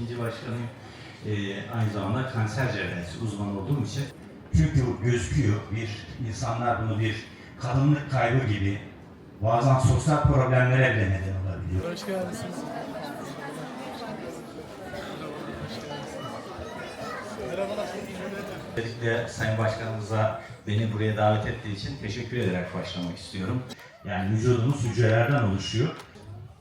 ikinci başkanıyım. Ee, aynı zamanda kanser cerrahisi uzmanı olduğum için. Çünkü gözüküyor bir insanlar bunu bir kadınlık kaybı gibi bazen sosyal problemlere bile neden olabiliyor. Hoş geldiniz. Özellikle Sayın Başkanımıza beni buraya davet ettiği için teşekkür ederek başlamak istiyorum. Yani vücudumuz hücrelerden oluşuyor.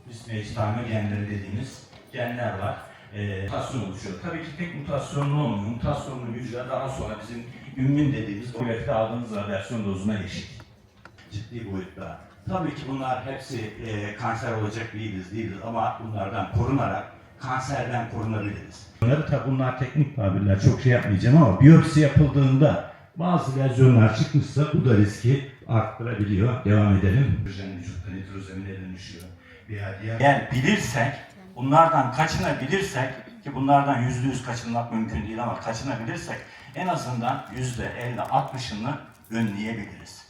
Üst meclis genleri dediğimiz genler var. Ee, mutasyon oluşuyor. Tabii ki tek mutasyonlu olmuyor. Mutasyonlu hücre daha sonra bizim ümmin dediğimiz kuvvette aldığımız radyasyon dozuna eşit. Ciddi boyutta. Tabii ki bunlar hepsi e, kanser olacak değiliz değiliz ama bunlardan korunarak kanserden korunabiliriz. Bunları tabi bunlar teknik tabirler çok şey yapmayacağım ama biyopsi yapıldığında bazı lezyonlar çıkmışsa bu da riski arttırabiliyor. Devam edelim. Hidrojen vücutta nitrozemine dönüşüyor. Veya diğer... Eğer bilirsek, bunlardan kaçınabilirsek ki bunlardan yüzde yüz kaçınmak mümkün değil ama kaçınabilirsek en azından yüzde elli altmışını önleyebiliriz.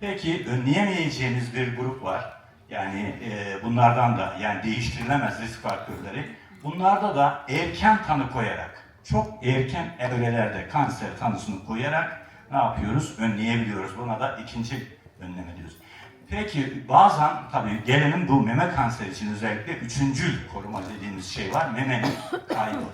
Peki önleyemeyeceğimiz bir grup var. Yani e, bunlardan da yani değiştirilemez risk faktörleri. Bunlarda da erken tanı koyarak, çok erken evrelerde kanser tanısını koyarak ne yapıyoruz? Önleyebiliyoruz. Buna da ikinci önleme diyoruz. Peki bazen tabii gelelim bu meme kanseri için özellikle üçüncül koruma dediğimiz şey var. Memenin kaybı.